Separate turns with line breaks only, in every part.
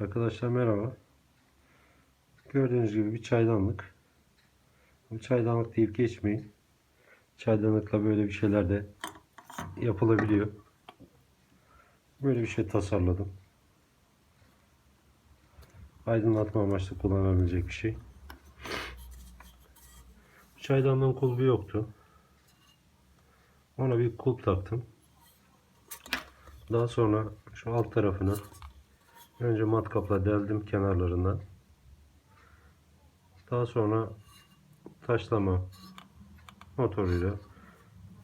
Arkadaşlar merhaba. Gördüğünüz gibi bir çaydanlık. Bu çaydanlık deyip geçmeyin. Çaydanlıkla böyle bir şeyler de yapılabiliyor. Böyle bir şey tasarladım. Aydınlatma amaçlı kullanabilecek bir şey. Çaydanlığın kulbu yoktu. Ona bir kulp taktım. Daha sonra şu alt tarafını önce matkapla deldim kenarlarından. Daha sonra taşlama motoruyla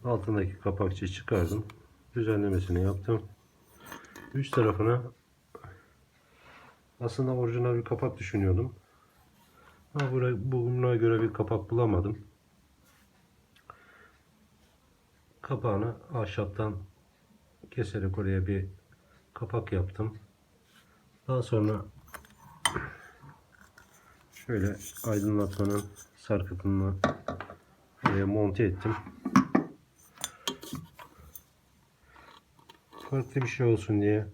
altındaki kapakçıyı çıkardım. Düzenlemesini yaptım. Üst tarafına aslında orijinal bir kapak düşünüyordum. Ama buraya, buna göre bir kapak bulamadım. Kapağını ahşaptan keserek oraya bir kapak yaptım. Daha sonra şöyle aydınlatmanın sarkıtını oraya monte ettim. Farklı bir şey olsun diye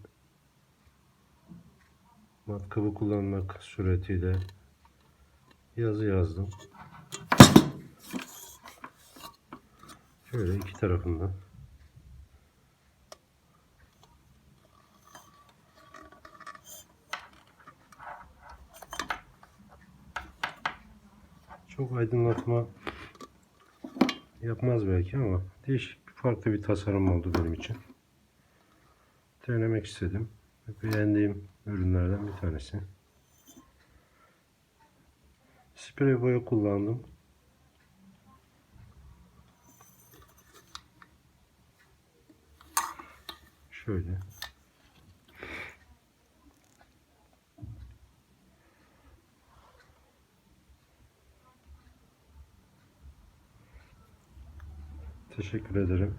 matkabı kullanmak suretiyle yazı yazdım. Şöyle iki tarafından Çok aydınlatma yapmaz belki ama değişik farklı bir tasarım oldu benim için. Denemek istedim. Beğendiğim ürünlerden bir tanesi. Sprey boya kullandım. Şöyle. Teşekkür ederim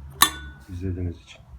izlediğiniz için.